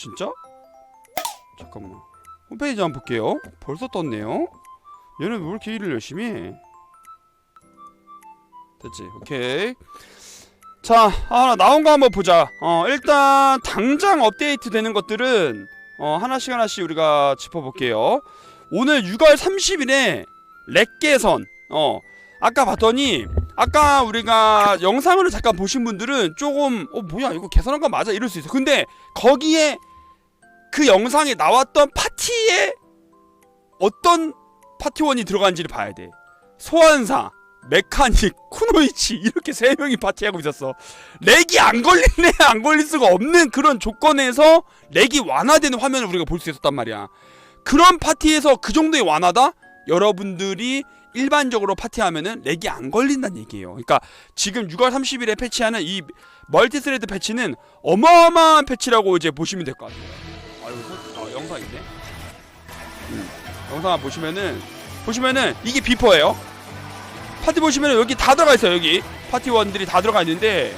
진짜? 잠깐만. 홈페이지 한번 볼게요. 벌써 떴네요. 얘는 왜 이렇게 일을 열심히 해? 됐지? 오케이. 자 하나 나온 거 한번 보자. 어 일단 당장 업데이트 되는 것들은 어 하나씩 하나씩 우리가 짚어볼게요. 오늘 6월 30일에 렉 개선. 어 아까 봤더니 아까 우리가 영상으로 잠깐 보신 분들은 조금 어 뭐야 이거 개선한 거 맞아? 이럴 수 있어. 근데 거기에 그 영상에 나왔던 파티에 어떤 파티원이 들어간지를 봐야 돼. 소환사 메카닉 쿠노이치 이렇게 세 명이 파티하고 있었어. 렉이 안 걸리네. 안 걸릴 수가 없는 그런 조건에서 렉이 완화되는 화면을 우리가 볼 수 있었단 말이야. 그런 파티에서 그 정도의 완화다? 여러분들이 일반적으로 파티하면은 렉이 안 걸린다는 얘기예요. 그러니까 지금 6월 30일에 패치하는 이 멀티스레드 패치는 어마어마한 패치라고 이제 보시면 될 것 같아요. 아 이거 어, 영상 있네. 음, 영상 보시면은 보시면은 이게 비퍼예요. 파티 보시면은 여기 다 들어가 있어요. 여기 파티원들이 다 들어가 있는데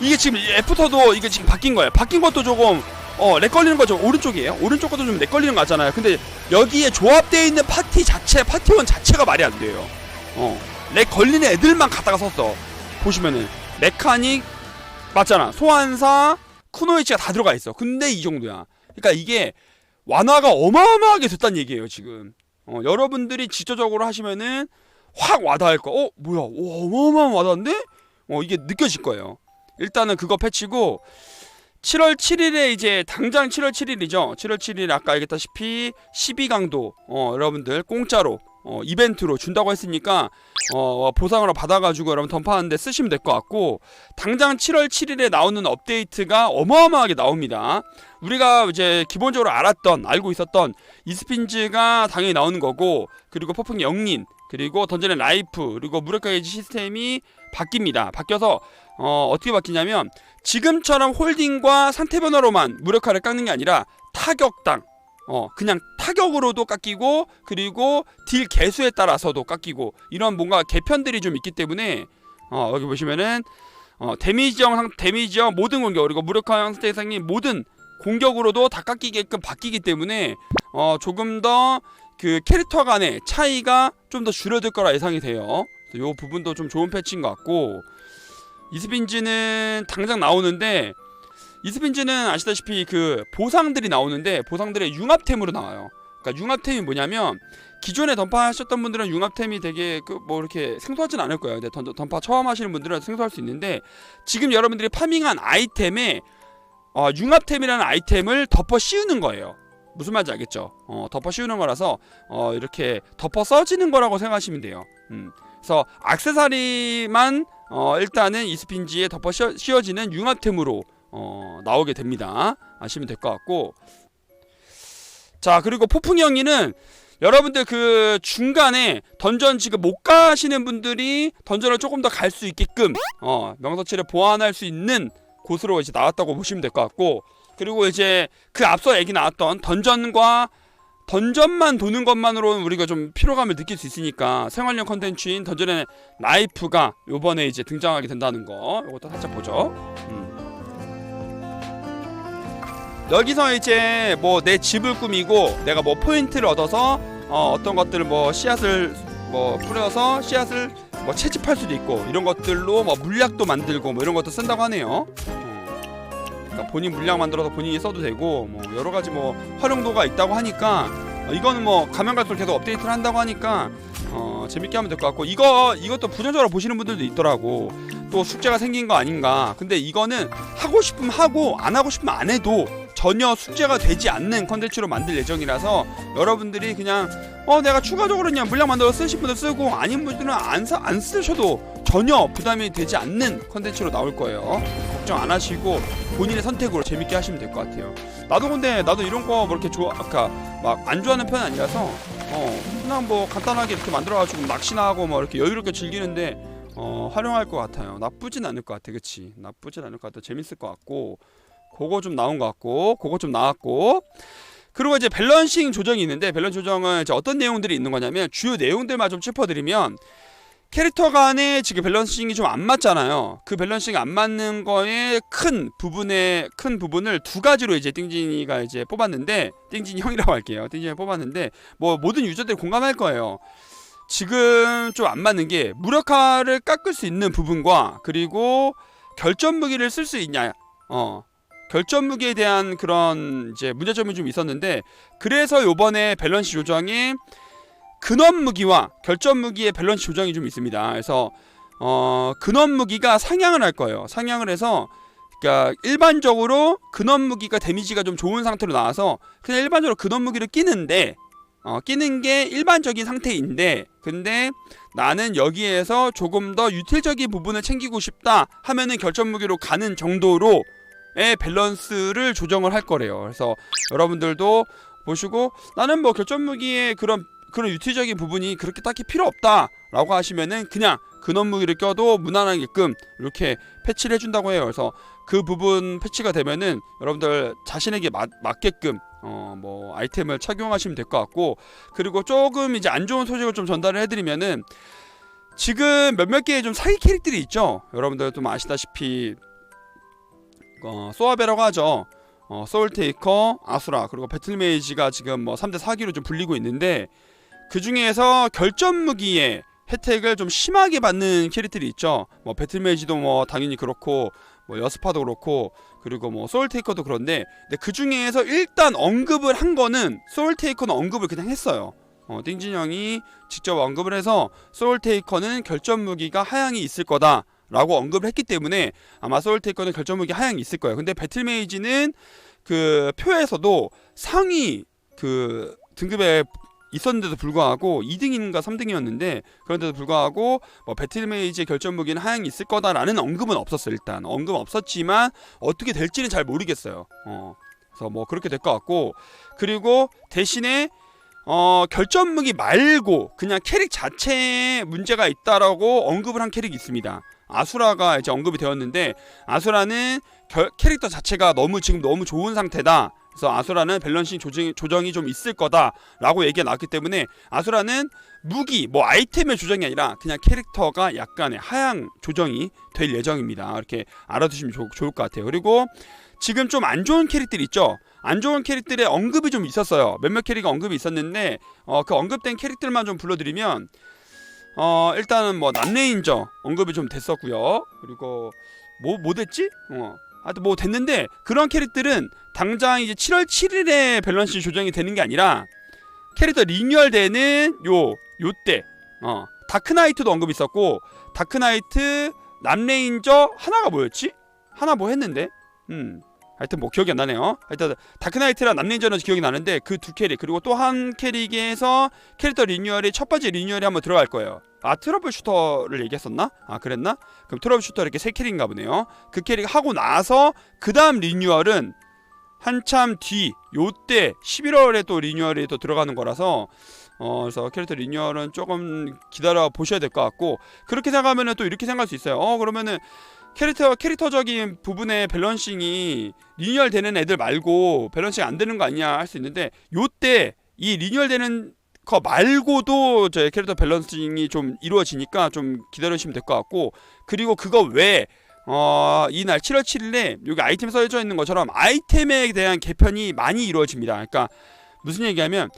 이게 지금 애프터도 이게 지금 바뀐 거예요. 바뀐 것도 조금 어, 렉 걸리는 거죠. 오른쪽이에요. 오른쪽 것도 좀렉 걸리는 거 같잖아요. 근데 여기에 조합되어 있는 파티 자체, 파티원 자체가 말이 안 돼요. 어, 렉 걸리는 애들만 갖다가 썼어. 보시면은 메카닉 맞잖아. 소환사, 쿠노이치가 다 들어가 있어. 근데 이 정도야. 그러니까 이게 완화가 어마어마하게 됐다는 얘기예요, 지금. 어, 여러분들이 지적적으로 하시면은 확 와닿을 거. 어, 뭐야? 오, 어마어마한 와닿는데? 어, 이게 느껴질 거예요. 일단은 그거 패치고 7월 7일에 이제 당장 7월 7일이죠. 7월 7일 아까 얘기했다시피 12강도 어, 여러분들 공짜로 어, 이벤트로 준다고 했으니까 어, 보상으로 받아가지고 여러분 던파하는데 쓰시면 될 것 같고 당장 7월 7일에 나오는 업데이트가 어마어마하게 나옵니다. 우리가 이제 기본적으로 알았던 알고 있었던 이스핀즈가 당연히 나오는 거고 그리고 퍼풍 영린 그리고 던전의 라이프 그리고 무력화 게이지 시스템이 바뀝니다. 바뀌어서 어, 어떻게 바뀌냐면 지금처럼 홀딩과 상태 변화로만 무력화를 깎는 게 아니라 타격당 어 그냥 타격으로도 깎이고 그리고 딜 개수에 따라서도 깎이고 이런 뭔가 개편들이 좀 있기 때문에 어 여기 보시면은 어 데미지형 상 데미지형 모든 공격 그리고 무력화 상태 상이 모든 공격으로도 다 깎이게끔 바뀌기 때문에 어 조금 더 그 캐릭터 간의 차이가 좀 더 줄어들 거라 예상이 돼요. 이 부분도 좀 좋은 패치인 것 같고 이스핀지는 당장 나오는데 이스핀지는 아시다시피 그 보상들이 나오는데 보상들의 융합템으로 나와요. 그러니까 융합템이 뭐냐면 기존에 던파 하셨던 분들은 융합템이 되게 그 뭐 이렇게 생소하진 않을 거예요. 근데 던, 던파 처음 하시는 분들은 생소할 수 있는데 지금 여러분들이 파밍한 아이템에 어, 융합템이라는 아이템을 덮어 씌우는 거예요. 무슨 말인지 알겠죠? 어, 덮어 씌우는 거라서 어, 이렇게 덮어 써지는 거라고 생각하시면 돼요. 음. 그래서 악세사리만 어, 일단은 이스핀지에 덮어 씌워, 씌워지는 융합템으로 어, 나오게 됩니다. 아시면 될 것 같고 자 그리고 폭풍영이는 여러분들 그 중간에 던전 지금 못 가시는 분들이 던전을 조금 더 갈 수 있게끔 어, 명서치를 보완할 수 있는 곳으로 이제 나왔다고 보시면 될 것 같고 그리고 이제 그 앞서 얘기 나왔던 던전과 던전만 도는 것만으로는 우리가 좀 피로감을 느낄 수 있으니까 생활용 컨텐츠인 던전의 라이프가 요번에 이제 등장하게 된다는 거 이것도 살짝 보죠. 음. 여기서 이제 뭐 내 집을 꾸미고 내가 뭐 포인트를 얻어서 어, 어떤 것들을 뭐 씨앗을 뭐 뿌려서 씨앗을 뭐 채집할 수도 있고 이런 것들로 뭐 물약도 만들고 뭐 이런 것도 쓴다고 하네요. 음. 그러니까 본인 물약 만들어서 본인이 써도 되고 뭐 여러 가지 뭐 활용도가 있다고 하니까 어, 이거는 뭐 가면 갈수록 계속 업데이트를 한다고 하니까 어, 재밌게 하면 될 것 같고 이거 이것도 부정적으로 보시는 분들도 있더라고. 또 숙제가 생긴 거 아닌가. 근데 이거는 하고 싶으면 하고 안 하고 싶으면 안 해도 전혀 숙제가 되지 않는 컨텐츠로 만들 예정이라서 여러분들이 그냥 어 내가 추가적으로 그냥 물량 만들어 쓰실 분들 쓰고 아닌 분들은 안, 사, 안 쓰셔도 전혀 부담이 되지 않는 컨텐츠로 나올 거예요. 걱정 안 하시고 본인의 선택으로 재밌게 하시면 될 것 같아요. 나도 근데 나도 이런 거 뭐 이렇게 좋아 아까 막 안 좋아하는 편은 아니라서 어 그냥 뭐 간단하게 이렇게 만들어가지고 낚시나 하고 뭐 이렇게 여유롭게 즐기는데 어 활용할 것 같아요. 나쁘진 않을 것 같아, 그치? 나쁘진 않을 것 같아. 재밌을 것 같고 그거 좀 나온 것 같고 그거 좀 나왔고 그리고 이제 밸런싱 조정이 있는데 밸런싱 조정은 이제 어떤 내용들이 있는 거냐면 주요 내용들만 좀 짚어드리면 캐릭터 간의 지금 밸런싱이 좀 안 맞잖아요. 그 밸런싱이 안 맞는 거에 큰 부분의 큰 부분을 두 가지로 이제 띵진이가 이제 뽑았는데 띵진이 형이라고 할게요. 띵진이 뽑았는데 뭐 모든 유저들이 공감할 거예요. 지금 좀 안 맞는 게 무력화를 깎을 수 있는 부분과 그리고 결전 무기를 쓸 수 있냐. 어. 결전 무기에 대한 그런 이제 문제점이 좀 있었는데 그래서 요번에 밸런스 조정에 근원 무기와 결전 무기의 밸런스 조정이 좀 있습니다. 그래서 어 근원 무기가 상향을 할 거예요. 상향을 해서 그러니까 일반적으로 근원 무기가 데미지가 좀 좋은 상태로 나와서 그냥 일반적으로 근원 무기를 끼는데 어 끼는 게 일반적인 상태인데 근데 나는 여기에서 조금 더 유틸적인 부분을 챙기고 싶다 하면은 결전 무기로 가는 정도로 의 밸런스를 조정을 할 거래요. 그래서 여러분들도 보시고 나는 뭐 결전 무기의 그런 그런 유틸적인 부분이 그렇게 딱히 필요 없다라고 하시면은 그냥 근원 무기를 껴도 무난하게끔 이렇게 패치를 해준다고 해요. 그래서 그 부분 패치가 되면은 여러분들 자신에게 맞, 맞게끔 어 뭐 아이템을 착용하시면 될 것 같고 그리고 조금 이제 안 좋은 소식을 좀 전달을 해드리면은 지금 몇몇 개의 좀 사기 캐릭들이 있죠. 여러분들 좀 아시다시피 어, 소아베라고 하죠. 어, 소울테이커, 아수라 그리고 배틀메이지가 지금 뭐 3대 4기로 좀 불리고 있는데 그 중에서 결전 무기의 혜택을 좀 심하게 받는 캐릭터들이 있죠. 뭐 배틀메이지도 뭐 당연히 그렇고 뭐 여스파도 그렇고 그리고 뭐 소울테이커도 그런데 근데 그 중에서 일단 언급을 한 거는 소울테이커는 언급을 그냥 했어요. 어, 띵진 형이 직접 언급을 해서 소울테이커는 결전 무기가 하향이 있을 거다. 라고 언급을 했기 때문에 아마 소울테이커는 결전 무기 하향이 있을 거예요. 근데 배틀메이지는 그 표에서도 상위 그 등급에 있었는데도 불구하고 2등인가 3등이었는데 그런데도 불구하고 뭐 배틀메이지의 결전 무기는 하향이 있을 거다라는 언급은 없었어 요 일단 언급 은 없었지만 어떻게 될지는 잘 모르겠어요. 어 그래서 뭐 그렇게 될 것 같고 그리고 대신에 어 결전 무기 말고 그냥 캐릭 자체에 문제가 있다라고 언급을 한 캐릭이 있습니다. 아수라가 이제 언급이 되었는데 아수라는 결, 캐릭터 자체가 너무 지금 너무 좋은 상태다. 그래서 아수라는 밸런싱 조정이, 조정이 좀 있을 거다라고 얘기가 나왔기 때문에 아수라는 무기 뭐 아이템의 조정이 아니라 그냥 캐릭터가 약간의 하향 조정이 될 예정입니다. 이렇게 알아두시면 좋, 좋을 것 같아요. 그리고 지금 좀 안 좋은 캐릭들 있죠. 안 좋은 캐릭들의 언급이 좀 있었어요. 몇몇 캐릭이 언급이 있었는데 어, 그 언급된 캐릭들만 좀 불러드리면 어 일단은 뭐 남레인저 언급이 좀 됐었고요. 그리고 뭐뭐 됐지? 어 하여튼 뭐 됐는데 그런 캐릭들은 당장 이제 7월 7일에 밸런스 조정이 되는 게 아니라 캐릭터 리뉴얼되는 요 요때 어 다크나이트도 언급 있었고 다크나이트 남레인저 하나가 뭐였지? 하나 뭐 했는데 음 하여튼 뭐 기억이 안 나네요. 하여튼 다크나이트랑 남레인저는 기억이 나는데 그 두 캐릭 그리고 또 한 캐릭에서 캐릭터 리뉴얼이 첫 번째 리뉴얼이 한번 들어갈 거예요. 아 트러블 슈터를 얘기했었나? 아 그랬나? 그럼 트러블 슈터 이렇게 세 캐릭인가 보네요. 그 캐릭 하고 나서 그 다음 리뉴얼은 한참 뒤 요때 11월에 또 리뉴얼이 또 들어가는 거라서 어 그래서 캐릭터 리뉴얼은 조금 기다려 보셔야 될 것 같고 그렇게 생각하면은 또 이렇게 생각할 수 있어요. 어 그러면은 캐릭터 캐릭터적인 부분의 밸런싱이 리뉴얼 되는 애들 말고 밸런싱 안 되는 거 아니냐 할 수 있는데 요때 이 리뉴얼 되는 거 말고도 제 캐릭터 밸런싱이 좀 이루어지니까 좀 기다리시면 될 것 같고 그리고 그거 외에 어, 이날 7월 7일에 여기 아이템 써져 있는 것처럼 아이템에 대한 개편이 많이 이루어집니다. 그러니까 무슨 얘기하면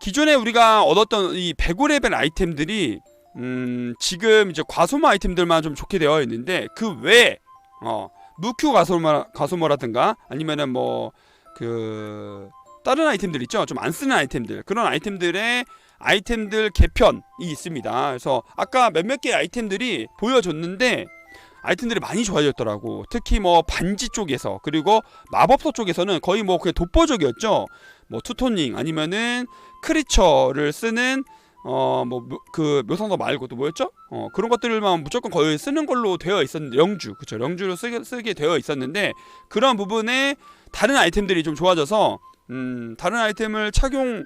기존에 우리가 얻었던 이 105레벨 아이템들이 음, 지금 이제 과소모 아이템들만 좀 좋게 되어 있는데 그 외에 어, 무큐 과소모 과소모라든가 아니면은 뭐 그 다른 아이템들 있죠. 좀 안 쓰는 아이템들. 그런 아이템들의 아이템들 개편이 있습니다. 그래서 아까 몇몇 개의 아이템들이 보여줬는데 아이템들이 많이 좋아졌더라고. 특히 뭐 반지 쪽에서 그리고 마법서 쪽에서는 거의 뭐 그냥 독보적이었죠. 뭐 투토닝 아니면은 크리처를 쓰는 어 뭐 그 묘상도 말고 또 뭐였죠? 어 그런 것들만 무조건 거의 쓰는 걸로 되어 있었는데 영주 그쵸 영주로 쓰게, 쓰게 되어 있었는데 그런 부분에 다른 아이템들이 좀 좋아져서 음 다른 아이템을 착용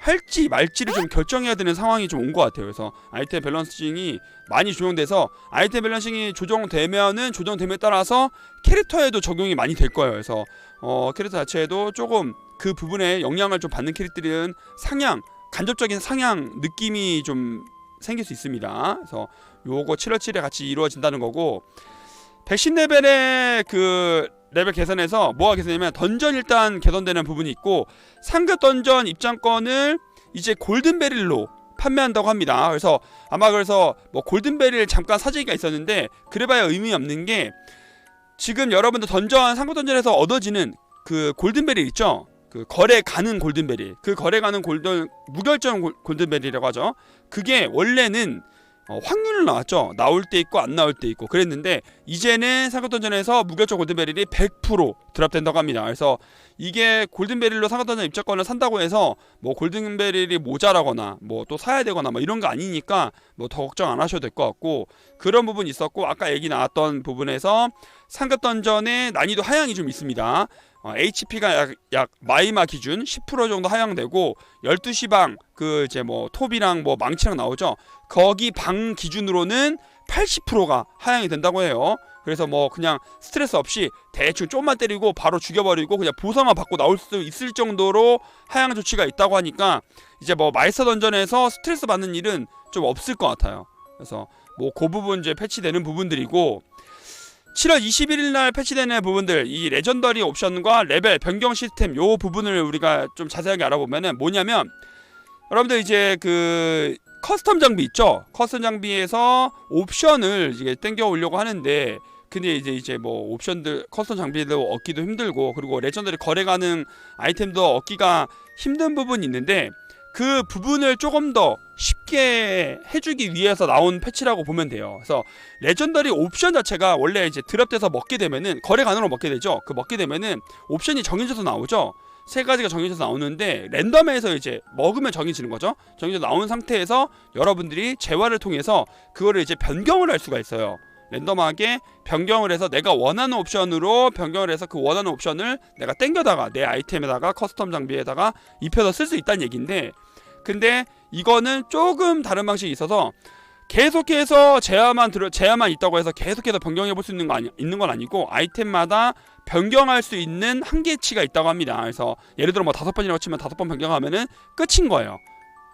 할지 말지를 좀 결정해야 되는 상황이 좀 온 것 같아요. 그래서 아이템 밸런싱이 많이 조정돼서 아이템 밸런싱이 조정되면은 조정됨에 따라서 캐릭터에도 적용이 많이 될 거예요. 그래서 어 캐릭터 자체에도 조금 그 부분에 영향을 좀 받는 캐릭터들은 상향 간접적인 상향 느낌이 좀 생길 수 있습니다. 그래서 요거 7월 7일에 같이 이루어진다는 거고 110레벨의 그 레벨 개선에서 뭐가 개선되냐면 던전 일단 개선되는 부분이 있고 상급 던전 입장권을 이제 골든베릴로 판매한다고 합니다. 그래서 아마 그래서 뭐 골든베릴 잠깐 사재기가 있었는데 그래봐야 의미 없는 게 지금 여러분들 던전 상급 던전에서 얻어지는 그 골든베릴 있죠? 그 거래 가는 골든베릴 그 거래 가는 골든 무결점 골- 골든베릴이라고 하죠. 그게 원래는 어, 확률로 나왔죠. 나올 때 있고 안 나올 때 있고 그랬는데 이제는 상급던전에서 무결점 골든베릴이 100% 드랍된다고 합니다. 그래서 이게 골든베릴로 상급던전 입장권을 산다고 해서 뭐 골든베릴이 모자라거나 뭐 또 사야 되거나 뭐 이런 거 아니니까 뭐 더 걱정 안 하셔도 될 것 같고 그런 부분 있었고 아까 얘기 나왔던 부분에서 상급던전의 난이도 하향이 좀 있습니다. 어, HP가 약, 약 마이마 기준 10% 정도 하향되고 12시 방 그 이제 뭐 톱이랑 뭐 망치랑 나오죠. 거기 방 기준으로는 80%가 하향이 된다고 해요. 그래서 뭐 그냥 스트레스 없이 대충 좀만 때리고 바로 죽여버리고 그냥 보상만 받고 나올 수 있을 정도로 하향 조치가 있다고 하니까 이제 뭐 마이스터 던전에서 스트레스 받는 일은 좀 없을 것 같아요. 그래서 뭐 그 부분 이제 패치되는 부분들이고 7월 21일 날 패치되는 부분들 이 레전더리 옵션과 레벨 변경 시스템 요 부분을 우리가 좀 자세하게 알아보면은 뭐냐면 여러분들 이제 그 커스텀 장비 있죠? 커스텀 장비에서 옵션을 이제 땡겨 오려고 하는데 근데 이제 이제 뭐 옵션들 커스텀 장비도 얻기도 힘들고 그리고 레전더리 거래 가능 아이템도 얻기가 힘든 부분이 있는데 그 부분을 조금 더 쉽게 해주기 위해서 나온 패치라고 보면 돼요. 그래서 레전더리 옵션 자체가 원래 이제 드랍돼서 먹게 되면은 거래 가능으로 먹게 되죠. 그 먹게 되면은 옵션이 정해져서 나오죠. 세 가지가 정해져서 나오는데 랜덤에서 이제 먹으면 정해지는 거죠. 정해져 나온 상태에서 여러분들이 재활을 통해서 그거를 이제 변경을 할 수가 있어요. 랜덤하게 변경을 해서 내가 원하는 옵션으로 변경을 해서 그 원하는 옵션을 내가 땡겨다가 내 아이템에다가 커스텀 장비에다가 입혀서 쓸 수 있다는 얘기인데 근데 이거는 조금 다른 방식이 있어서 계속해서 제한만 들어 제한만 있다고 해서 계속해서 변경해 볼 수 있는 거 아니 있는 건 아니고 아이템마다 변경할 수 있는 한계치가 있다고 합니다. 그래서 예를 들어 뭐 다섯 번이라고 치면 다섯 번 변경하면은 끝인 거예요.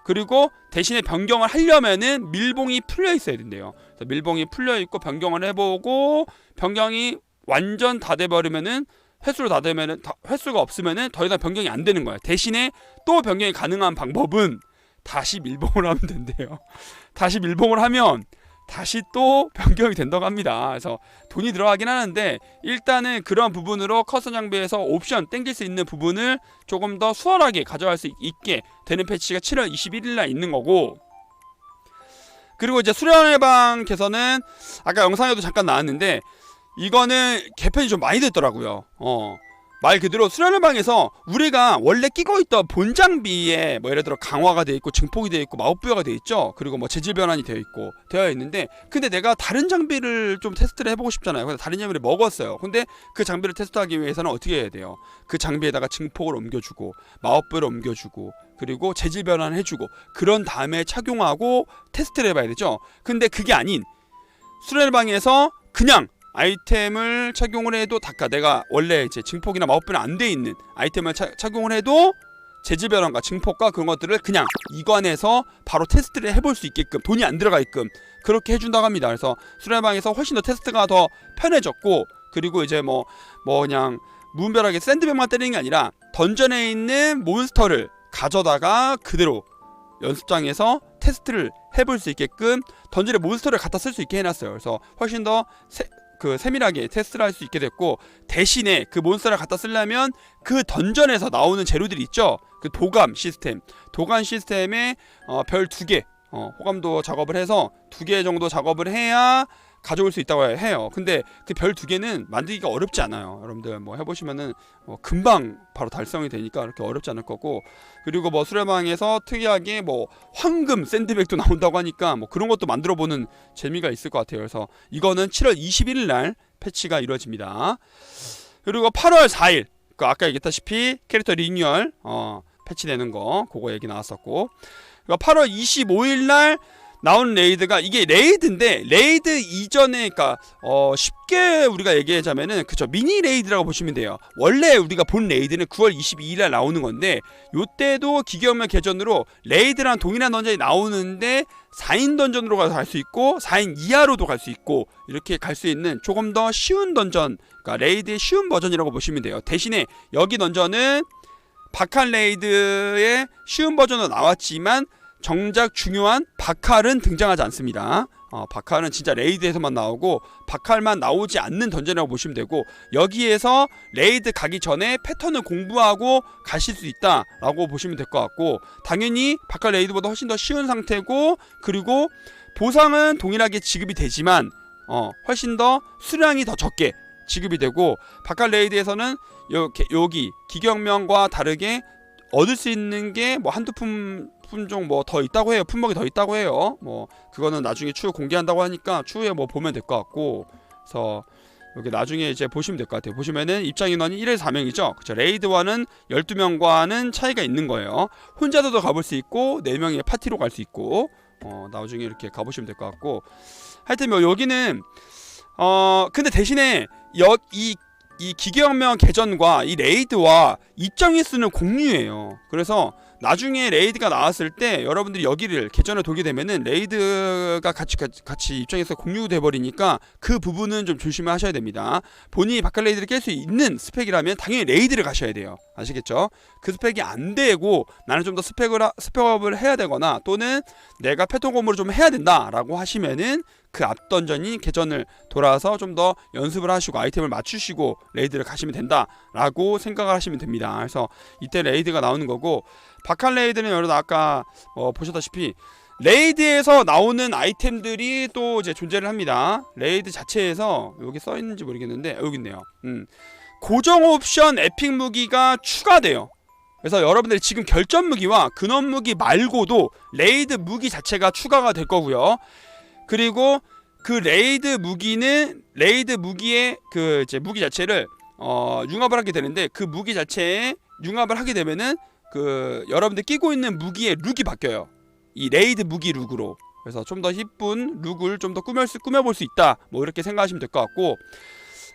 그리고 대신에 변경을 하려면은 밀봉이 풀려 있어야 된대요. 밀봉이 풀려 있고 변경을 해보고 변경이 완전 다 돼버리면은 횟수로 다 되면은 다- 횟수가 없으면은 더 이상 변경이 안 되는 거예요. 대신에 또 변경이 가능한 방법은 다시 밀봉을 하면 된대요. 다시 밀봉을 하면 다시 또 변경이 된다고 합니다. 그래서 돈이 들어가긴 하는데 일단은 그런 부분으로 커서 장비에서 옵션 땡길 수 있는 부분을 조금 더 수월하게 가져갈 수 있게 되는 패치가 7월 21일 날 있는 거고 그리고 이제 수련 예방 개선은 아까 영상에도 잠깐 나왔는데 이거는 개편이 좀 많이 됐더라고요. 어. 말 그대로 수련회방에서 우리가 원래 끼고 있던 본 장비에 뭐 예를 들어 강화가 돼 있고 증폭이 돼 있고 마법부여가 돼 있죠. 그리고 뭐 재질 변환이 되어 있고 되어 있는데 근데 내가 다른 장비를 좀 테스트를 해보고 싶잖아요. 그래서 다른 장비를 먹었어요. 근데 그 장비를 테스트하기 위해서는 어떻게 해야 돼요? 그 장비에다가 증폭을 옮겨주고 마법부를 옮겨주고 그리고 재질 변환을 해주고 그런 다음에 착용하고 테스트를 해봐야 되죠. 근데 그게 아닌 수련회방에서 그냥 아이템을 착용을 해도 닦아 내가 원래 이제 증폭이나 마법부는 안돼 있는 아이템을 차- 착용을 해도 재질 변환과 증폭과 그런 것들을 그냥 이관해서 바로 테스트를 해볼 수 있게끔 돈이 안 들어가게끔 그렇게 해준다고 합니다. 그래서 수련방에서 훨씬 더 테스트가 더 편해졌고 그리고 이제 뭐뭐 그냥 무분별하게 샌드백만 때리는 게 아니라 던전에 있는 몬스터를 가져다가 그대로 연습장에서 테스트를 해볼 수 있게끔 던전에 몬스터를 갖다 쓸 수 있게 해놨어요. 그래서 훨씬 더 세, 그 세밀하게 테스트를 할 수 있게 됐고 대신에 그 몬스터를 갖다 쓰려면 그 던전에서 나오는 재료들이 있죠. 그 도감 시스템, 도감 시스템에 어, 별 두 개, 어, 호감도 작업을 해서 두 개 정도 작업을 해야 가져올 수 있다고 해요. 근데 그 별 두 개는 만들기가 어렵지 않아요. 여러분들 뭐 해보시면은 어, 금방 바로 달성이 되니까 그렇게 어렵지 않을 거고 그리고 뭐 수레방에서 특이하게 뭐 황금 샌드백도 나온다고 하니까 뭐 그런 것도 만들어 보는 재미가 있을 것 같아요. 그래서 이거는 7월 21일 날 패치가 이루어집니다. 그리고 8월 4일 그 아까 얘기했다시피 캐릭터 리뉴얼 어, 패치되는 거 그거 얘기 나왔었고 그리고 8월 25일 날 나온 레이드가 이게 레이드인데 레이드 이전에 그러니까 어 쉽게 우리가 얘기하자면은 그쵸 미니 레이드라고 보시면 돼요. 원래 우리가 본 레이드는 9월 22일에 나오는 건데 요때도 기계업무 개전으로 레이드랑 동일한 던전이 나오는데 4인 던전으로 가서 갈 수 있고 4인 이하로도 갈 수 있고 이렇게 갈 수 있는 조금 더 쉬운 던전 그러니까 레이드의 쉬운 버전이라고 보시면 돼요. 대신에 여기 던전은 바칼 레이드의 쉬운 버전으로 나왔지만 정작 중요한 바칼은 등장하지 않습니다. 어, 바칼은 진짜 레이드에서만 나오고 바칼만 나오지 않는 던전이라고 보시면 되고 여기에서 레이드 가기 전에 패턴을 공부하고 가실 수 있다라고 보시면 될 것 같고 당연히 바칼 레이드보다 훨씬 더 쉬운 상태고 그리고 보상은 동일하게 지급이 되지만 어, 훨씬 더 수량이 더 적게 지급이 되고 바칼 레이드에서는 요, 게- 여기 기경명과 다르게 얻을 수 있는 게 뭐 한두 품 품종 뭐 더 있다고 해요. 품목이 더 있다고 해요. 뭐 그거는 나중에 추후 공개한다고 하니까 추후에 뭐 보면 될 것 같고 그래서 여기 나중에 이제 보시면 될 것 같아요. 보시면은 입장 인원이 1에서 4명이죠. 그쵸 레이드와는 12명과는 차이가 있는 거예요. 혼자서도 가볼 수 있고 4명의 파티로 갈 수 있고 어 나중에 이렇게 가보시면 될 것 같고 하여튼 뭐 여기는 어 근데 대신에 여이 이 기계혁명 개전과 이 레이드와 입장 횟수는 공유예요. 그래서 나중에 레이드가 나왔을 때 여러분들이 여기를 개전을 돌게 되면은 레이드가 같이 같이, 입장에서 공유돼 버리니까 그 부분은 좀 조심하셔야 됩니다. 본인이 바깥 레이드를 깰 수 있는 스펙이라면 당연히 레이드를 가셔야 돼요. 아시겠죠? 그 스펙이 안 되고 나는 좀 더 스펙을 하- 스펙업을 해야 되거나 또는 내가 패턴 공부를 좀 해야 된다라고 하시면은 그 앞 던전인 개전을 돌아서 좀 더 연습을 하시고 아이템을 맞추시고 레이드를 가시면 된다라고 생각을 하시면 됩니다. 그래서 이때 레이드가 나오는 거고 바칼 레이드는 여러분 아까 어, 보셨다시피 레이드에서 나오는 아이템들이 또 이제 존재를 합니다. 레이드 자체에서 여기 써 있는지 모르겠는데 여기 있네요. 음. 고정 옵션 에픽 무기가 추가돼요. 그래서 여러분들이 지금 결전 무기와 근원 무기 말고도 레이드 무기 자체가 추가가 될 거고요. 그리고 그 레이드 무기는 레이드 무기의 그 이제 무기 자체를 어 융합을 하게 되는데 그 무기 자체에 융합을 하게 되면은 그 여러분들 끼고 있는 무기의 룩이 바뀌어요. 이 레이드 무기 룩으로. 그래서 좀더 이쁜 룩을 좀더수 꾸며볼 수 있다. 뭐 이렇게 생각하시면 될 것 같고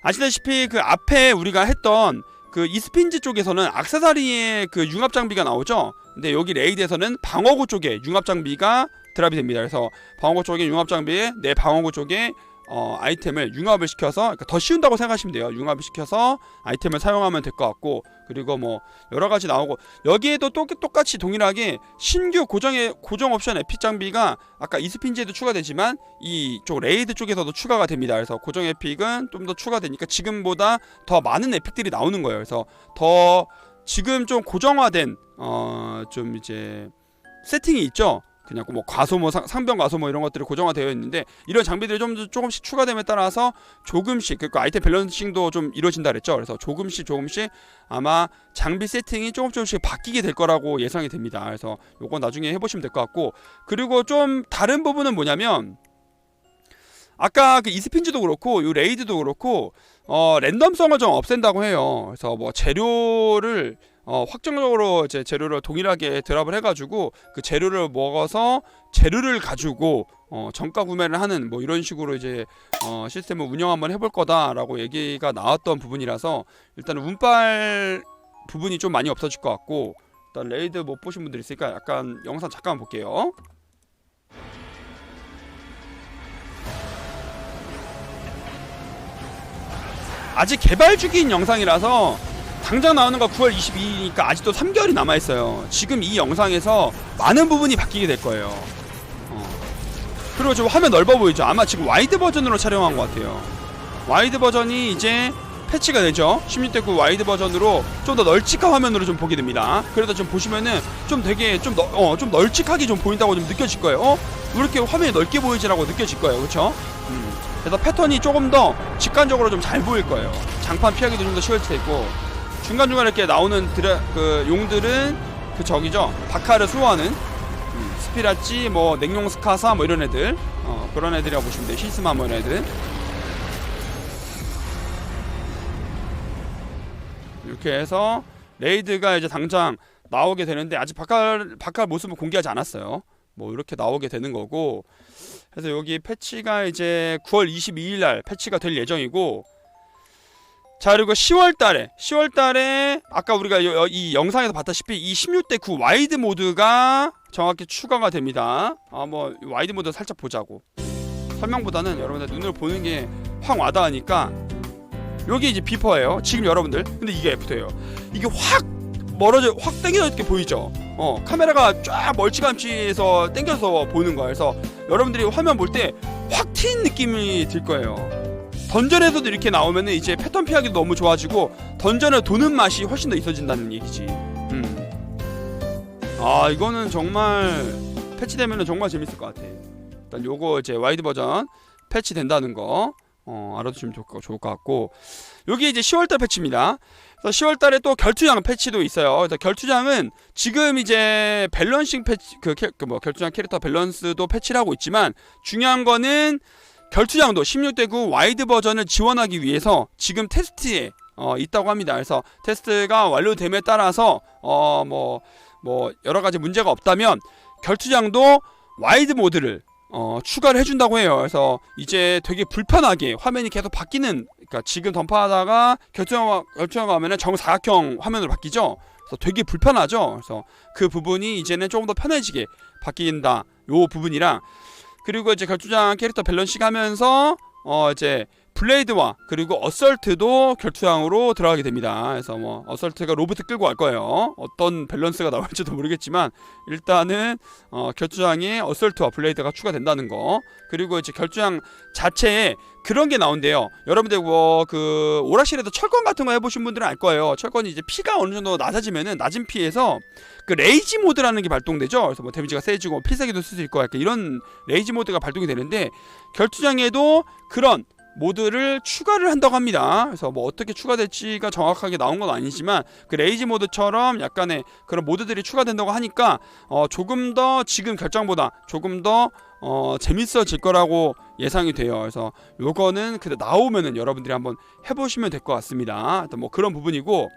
아시다시피 그 앞에 우리가 했던 그 이스핀즈 쪽에서는 악세사리의 그 융합 장비가 나오죠. 근데 여기 레이드에서는 방어구 쪽에 융합 장비가 드랍이 됩니다. 그래서 방어구 쪽에 융합 장비에 내 방어구 쪽에 어, 아이템을 융합을 시켜서 그러니까 더 쉬운다고 생각하시면 돼요. 융합을 시켜서 아이템을 사용하면 될 것 같고 그리고 뭐 여러 가지 나오고 여기에도 또, 똑같이 동일하게 신규 고정의 고정 옵션 에픽 장비가 아까 이스핀즈에도 추가되지만 이쪽 레이드 쪽에서도 추가가 됩니다. 그래서 고정 에픽은 좀 더 추가되니까 지금보다 더 많은 에픽들이 나오는 거예요. 그래서 더 지금 좀 고정화된 어 좀 이제 세팅이 있죠. 그냥 뭐 과소모 상, 상병 과소모 이런 것들이 고정화되어 있는데 이런 장비들이 좀더 조금씩 추가됨에 따라서 조금씩 그러니까 아이템 밸런싱도 좀 이루어진다 그랬죠. 그래서 조금씩 조금씩 아마 장비 세팅이 조금 조금씩 바뀌게 될 거라고 예상이 됩니다. 그래서 요건 나중에 해보시면 될 것 같고 그리고 좀 다른 부분은 뭐냐면 아까 그 이스핀즈도 그렇고 요 레이드도 그렇고 어 랜덤성을 좀 없앤다고 해요. 그래서 뭐 재료를 어 확정적으로 이제 재료를 동일하게 드랍을 해가지고 그 재료를 먹어서 재료를 가지고 어 정가 구매를 하는 뭐 이런 식으로 이제 어 시스템을 운영 한번 해볼 거다라고 얘기가 나왔던 부분이라서 일단은 운빨 부분이 좀 많이 없어질 것 같고 일단 레이드 못 보신 분들 있으니까 약간 영상 잠깐 볼게요. 아직 개발 중인 영상이라서 당장 나오는 거 9월 22일이니까 아직도 3개월이 남아 있어요. 지금 이 영상에서 많은 부분이 바뀌게 될 거예요. 어. 그리고 좀 화면 넓어 보이죠? 아마 지금 와이드 버전으로 촬영한 것 같아요. 와이드 버전이 이제 패치가 되죠. 16대9 와이드 버전으로 좀 더 널찍한 화면으로 좀 보게 됩니다. 그래서 좀 보시면은 좀 되게 좀, 너, 어, 좀 널찍하게 좀 보인다고 좀 느껴질 거예요. 어? 왜 이렇게 화면이 넓게 보이지라고 느껴질 거예요. 그렇죠? 음. 그래서 패턴이 조금 더 직관적으로 좀 잘 보일 거예요. 장판 피하기도 좀 더 쉬워질 테고 중간중간 이렇게 나오는 드라, 그 용들은 그 저기죠. 바카를 수호하는 음, 스피라찌, 뭐 냉용 스카사 뭐 이런 애들 어, 그런 애들이라고 보시면 돼요. 시스마 뭐 이런 애들 이렇게 해서 레이드가 이제 당장 나오게 되는데 아직 바칼 바칼 모습을 공개하지 않았어요. 뭐 이렇게 나오게 되는 거고 그래서 여기 패치가 이제 9월 22일 날 패치가 될 예정이고 자 그리고 10월 달에 10월 달에 아까 우리가 이 영상에서 봤다시피 이 16대 9 와이드 모드가 정확히 추가가 됩니다. 아뭐 와이드 모드 살짝 보자고. 설명보다는 여러분들 눈으로 보는 게 확 와닿으니까 여기 이제 비퍼예요 지금 여러분들. 근데 이게 애프터예요. 이게 확 멀어져 확 당겨져 이렇게 보이죠? 어 카메라가 쫙 멀찌감치해서 당겨서 보는 거예요 그래서 여러분들이 화면 볼 때 확 튄 느낌이 들 거예요 던전에서도 이렇게 나오면은 이제 패턴 피하기도 너무 좋아지고 던전을 도는 맛이 훨씬 더 있어진다는 얘기지 음 아 이거는 정말 패치되면은 정말 재밌을 것 같아 일단 요거 이제 와이드 버전 패치된다는 거 어, 알아두시면 좋을 것, 같고 여기 이제 10월달 패치입니다. 그래서 10월달에 또 결투장 패치도 있어요. 그래서 결투장은 지금 이제 밸런싱 패치 그뭐 결투장 캐릭터 밸런스도 패치를 하고 있지만 중요한 거는 결투장도 16대 9 와이드 버전을 지원하기 위해서 지금 테스트에 어, 있다고 합니다. 그래서 테스트가 완료됨에 따라서 어뭐뭐 여러 가지 문제가 없다면 결투장도 와이드 모드를 어, 추가를 해준다고 해요. 그래서 이제 되게 불편하게 화면이 계속 바뀌는, 그러니까 지금 던파하다가 결투형 결투형 가면은 정사각형 화면으로 바뀌죠. 그래서 되게 불편하죠. 그래서 그 부분이 이제는 조금 더 편해지게 바뀐다. 요 부분이랑 그리고 이제 결투장 캐릭터 밸런싱 하면서 어 이제 블레이드와 그리고 어설트도 결투장으로 들어가게 됩니다. 그래서 뭐 어설트가 로봇 끌고 갈 거예요. 어떤 밸런스가 나올지도 모르겠지만 일단은 어, 결투장에 어설트와 블레이드가 추가된다는 거 그리고 이제 결투장 자체에 그런 게 나온대요 여러분들 뭐 그 오락실에서 철권 같은 거 해보신 분들은 알 거예요 철권이 이제 피가 어느 정도 낮아지면은 낮은 피에서 그 레이지 모드라는 게 발동되죠 그래서 뭐 데미지가 세지고 필살기도 쓸 수 있고 약간 이런 레이지 모드가 발동이 되는데 결투장에도 그런 모드를 추가를 한다고 합니다. 그래서 뭐 어떻게 추가될지가 정확하게 나온 건 아니지만 그 레이지 모드처럼 약간의 그런 모드들이 추가된다고 하니까 어 조금 더 지금 결정보다 조금 더 어 재밌어질 거라고 예상이 돼요. 그래서 요거는 그때 나오면은 여러분들이 한번 해보시면 될 것 같습니다. 뭐 그런 부분이고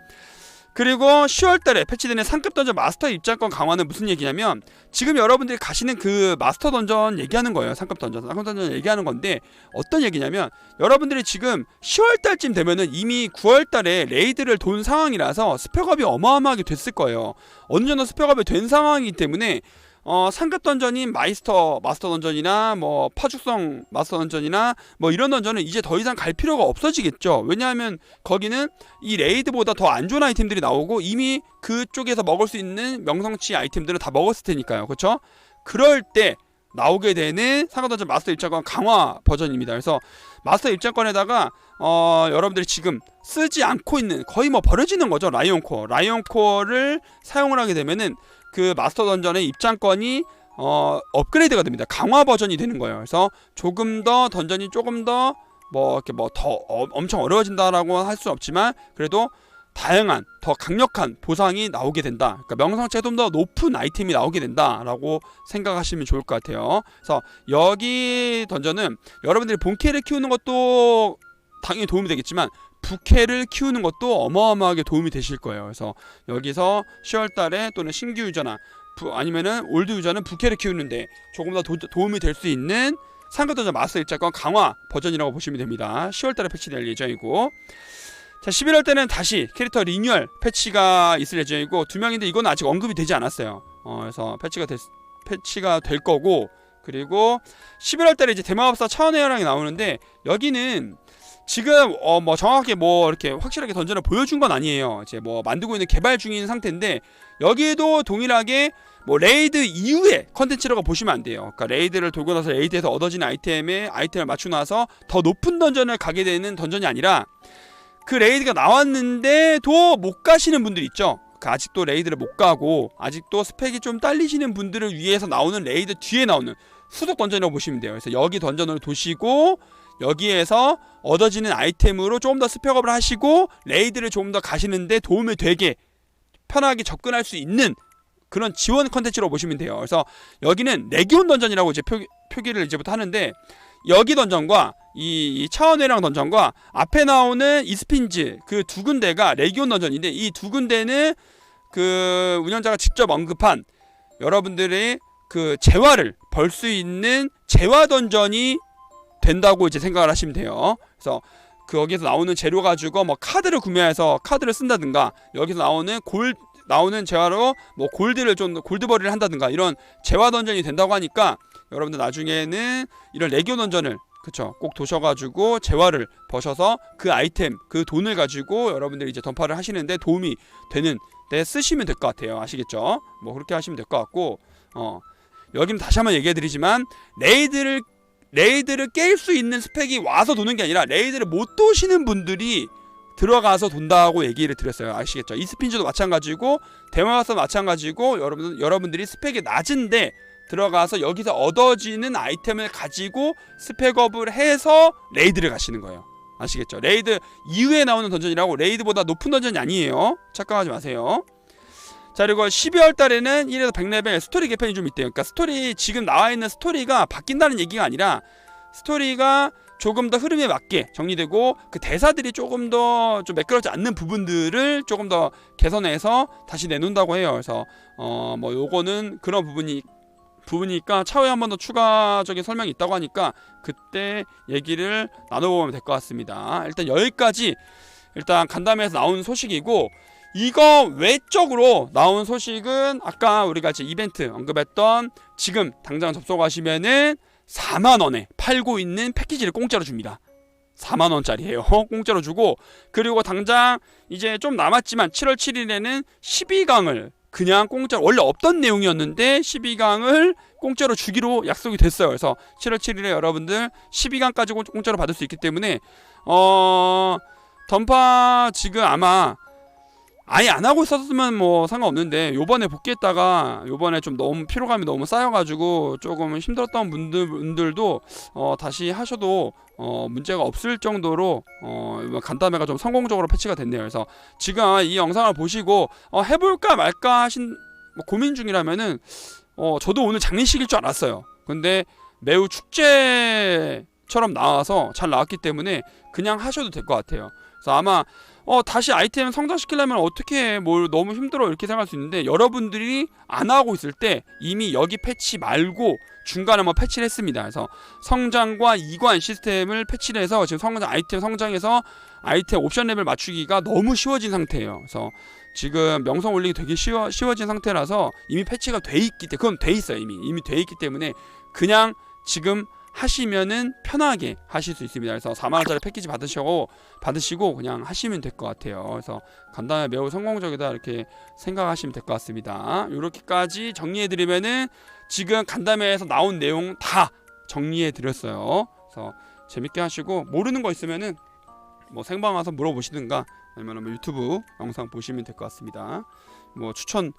그리고 10월달에 패치되는 상급 던전 마스터 입장권 강화는 무슨 얘기냐면 지금 여러분들이 가시는 그 마스터 던전 얘기하는 거예요. 상급 던전, 상급 던전 얘기하는 건데 어떤 얘기냐면 여러분들이 지금 10월달쯤 되면은 이미 9월달에 레이드를 돈 상황이라서 스펙업이 어마어마하게 됐을 거예요. 어느 정도 스펙업이 된 상황이기 때문에 어, 상급 던전인 마이스터 마스터 던전이나 뭐 파죽성 마스터 던전이나 뭐 이런 던전은 이제 더 이상 갈 필요가 없어지겠죠. 왜냐하면 거기는 이 레이드보다 더 안 좋은 아이템들이 나오고 이미 그쪽에서 먹을 수 있는 명성치 아이템들은 다 먹었을 테니까요. 그렇죠? 그럴 때 나오게 되는 상급 던전 마스터 입장권 강화 버전입니다. 그래서 마스터 입장권에다가 어, 여러분들이 지금 쓰지 않고 있는 거의 뭐 버려지는 거죠. 라이온 코어. 라이온 코어를 사용을 하게 되면은 그 마스터 던전의 입장권이 어, 업그레이드가 됩니다. 강화 버전이 되는 거예요. 그래서 조금 더 던전이 조금 더 뭐 이렇게 뭐 더 엄청 어려워진다라고 할 수는 없지만 그래도 다양한 더 강력한 보상이 나오게 된다. 그러니까 명성치가 좀더 높은 아이템이 나오게 된다라고 생각하시면 좋을 것 같아요. 그래서 여기 던전은 여러분들이 본캐를 키우는 것도 당연히 도움이 되겠지만 부캐를 키우는 것도 어마어마하게 도움이 되실 거예요. 그래서 여기서 10월 달에 또는 신규 유저나 부, 아니면은 올드 유저는 부캐를 키우는데 조금 더 도, 도움이 될 수 있는 상급도전 마스터 입장권 강화 버전이라고 보시면 됩니다. 10월 달에 패치될 예정이고 자 11월 때는 다시 캐릭터 리뉴얼 패치가 있을 예정이고 두 명인데 이건 아직 언급이 되지 않았어요. 어, 그래서 패치가 됐, 패치가 될 거고 그리고 11월 달에 이제 대마법사 차원의 혈랑이 나오는데 여기는 지금 어 뭐 정확하게 뭐 이렇게 확실하게 던전을 보여준 건 아니에요. 이제 뭐 만들고 있는 개발 중인 상태인데 여기에도 동일하게 뭐 레이드 이후에 컨텐츠라고 보시면 안 돼요. 그러니까 레이드를 돌고 나서 레이드에서 얻어진 아이템에 아이템을 맞추고 나서 더 높은 던전을 가게 되는 던전이 아니라 그 레이드가 나왔는데도 못 가시는 분들 있죠. 그 아직도 레이드를 못 가고 아직도 스펙이 좀 딸리시는 분들을 위해서 나오는 레이드 뒤에 나오는 후속 던전이라고 보시면 돼요. 그래서 여기 던전을 도시고 여기에서 얻어지는 아이템으로 조금 더 스펙업을 하시고 레이드를 조금 더 가시는데 도움이 되게 편하게 접근할 수 있는 그런 지원 컨텐츠로 보시면 돼요. 그래서 여기는 레기온 던전이라고 이제 표, 표기를 이제부터 하는데 여기 던전과 이, 이 차원회랑 던전과 앞에 나오는 이스핀즈 그 두 군데가 레기온 던전인데 이 두 군데는 그 운영자가 직접 언급한 여러분들이 그 재화를 벌 수 있는 재화 던전이 된다고 이제 생각을 하시면 돼요. 그래서 그 여기서 나오는 재료 가지고 뭐 카드를 구매해서 카드를 쓴다든가 여기서 나오는 골 나오는 재화로 뭐 골드를 좀 골드벌이를 한다든가 이런 재화 던전이 된다고 하니까 여러분들 나중에는 이런 레기오 던전을 그쵸 꼭 도셔가지고 재화를 버셔서 그 아이템 그 돈을 가지고 여러분들이 이제 던파를 하시는데 도움이 되는 데 쓰시면 될 것 같아요 아시겠죠 뭐 그렇게 하시면 될 것 같고 어 여기는 다시 한번 얘기해 드리지만 레이드를 레이드를 깰 수 있는 스펙이 와서 도는 게 아니라 레이드를 못 도시는 분들이 들어가서 돈다고 얘기를 드렸어요. 아시겠죠? 이스핀즈도 마찬가지고 대마가서 마찬가지고 여러분 여러분들이 스펙이 낮은데 들어가서 여기서 얻어지는 아이템을 가지고 스펙업을 해서 레이드를 가시는 거예요. 아시겠죠? 레이드 이후에 나오는 던전이라고 레이드보다 높은 던전이 아니에요. 착각하지 마세요. 자 그리고 12월 달에는 1에서 100레벨 스토리 개편이 좀 있대요. 그러니까 스토리 지금 나와 있는 스토리가 바뀐다는 얘기가 아니라 스토리가 조금 더 흐름에 맞게 정리되고 그 대사들이 조금 더 좀 매끄럽지 않는 부분들을 조금 더 개선해서 다시 내놓는다고 해요. 그래서 어 뭐 요거는 그런 부분이 부분이니까 차후에 한 번 더 추가적인 설명이 있다고 하니까 그때 얘기를 나눠보면 될 것 같습니다. 일단 여기까지 일단 간담회에서 나온 소식이고 이거 외적으로 나온 소식은 아까 우리가 이제 이벤트 언급했던 지금 당장 접속하시면은 4만 원에 팔고 있는 패키지를 공짜로 줍니다. 4만 원짜리예요. 공짜로 주고 그리고 당장 이제 좀 남았지만 7월 7일에는 12강을 그냥 공짜로 원래 없던 내용이었는데 12강을 공짜로 주기로 약속이 됐어요. 그래서 7월 7일에 여러분들 12강까지 공- 공짜로 받을 수 있기 때문에 어 던파 지금 아마 아예 안 하고 있었으면 뭐 상관없는데 요번에 복귀했다가 요번에 좀 너무 피로감이 너무 쌓여가지고 조금 힘들었던 분들 분들도 어 다시 하셔도 어 문제가 없을 정도로 어 간담회가 좀 성공적으로 패치가 됐네요. 그래서 지금 아마 이 영상을 보시고 어 해볼까 말까 하신 뭐 고민 중이라면은 어 저도 오늘 장례식일 줄 알았어요. 근데 매우 축제처럼 나와서 잘 나왔기 때문에 그냥 하셔도 될 것 같아요. 그래서 아마 어 다시 아이템 성장시키려면 어떻게 뭘 너무 힘들어 이렇게 생각할 수 있는데 여러분들이 안 하고 있을 때 이미 여기 패치 말고 중간에 뭐 패치를 했습니다. 그래서 성장과 이관 시스템을 패치를 해서 지금 성장 아이템 성장해서 아이템 옵션 레벨 맞추기가 너무 쉬워진 상태예요. 그래서 지금 명성 올리기 되게 쉬워, 쉬워진 상태라서 이미 패치가 돼 있기 때문에 그건 돼 있어요 이미 이미 돼 있기 때문에 그냥 지금 하시면은 편하게 하실 수 있습니다. 그래서 4만 원짜리 패키지 받으시고 받으시고 그냥 하시면 될 것 같아요. 그래서 간단하게 매우 성공적이다 이렇게 생각하시면 될 것 같습니다. 이렇게까지 정리해 드리면은 지금 간담회에서 나온 내용 다 정리해 드렸어요. 그래서 재밌게 하시고 모르는 거 있으면은 뭐 생방 와서 물어보시든가 아니면 뭐 유튜브 영상 보시면 될 것 같습니다. 뭐 추천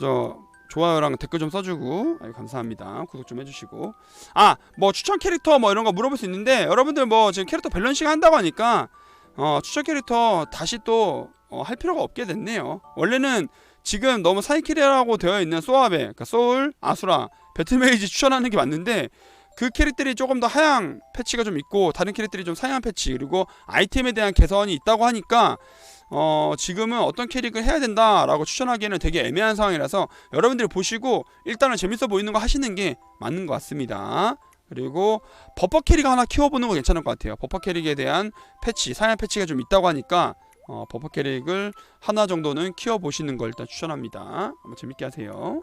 저 좋아요랑 댓글 좀 써주고 아유, 감사합니다. 구독 좀 해주시고 아 뭐 추천 캐릭터 뭐 이런 거 물어볼 수 있는데 여러분들 뭐 지금 캐릭터 밸런싱 한다고 하니까 어 추천 캐릭터 다시 또 어, 할 필요가 없게 됐네요. 원래는 지금 너무 사이키리라고 되어 있는 소아베, 그러니까 소울, 아수라, 배틀메이지 추천하는 게 맞는데 그 캐릭들이 조금 더 하향 패치가 좀 있고 다른 캐릭들이 좀 상향 패치 그리고 아이템에 대한 개선이 있다고 하니까 어 지금은 어떤 캐릭을 해야 된다라고 추천하기에는 되게 애매한 상황이라서 여러분들이 보시고 일단은 재밌어 보이는 거 하시는 게 맞는 것 같습니다. 그리고 버퍼 캐릭 하나 키워보는 거 괜찮을 것 같아요. 버퍼 캐릭에 대한 패치, 상향 패치가 좀 있다고 하니까 어, 버퍼 캐릭을 하나 정도는 키워보시는 걸 일단 추천합니다. 한번 재밌게 하세요.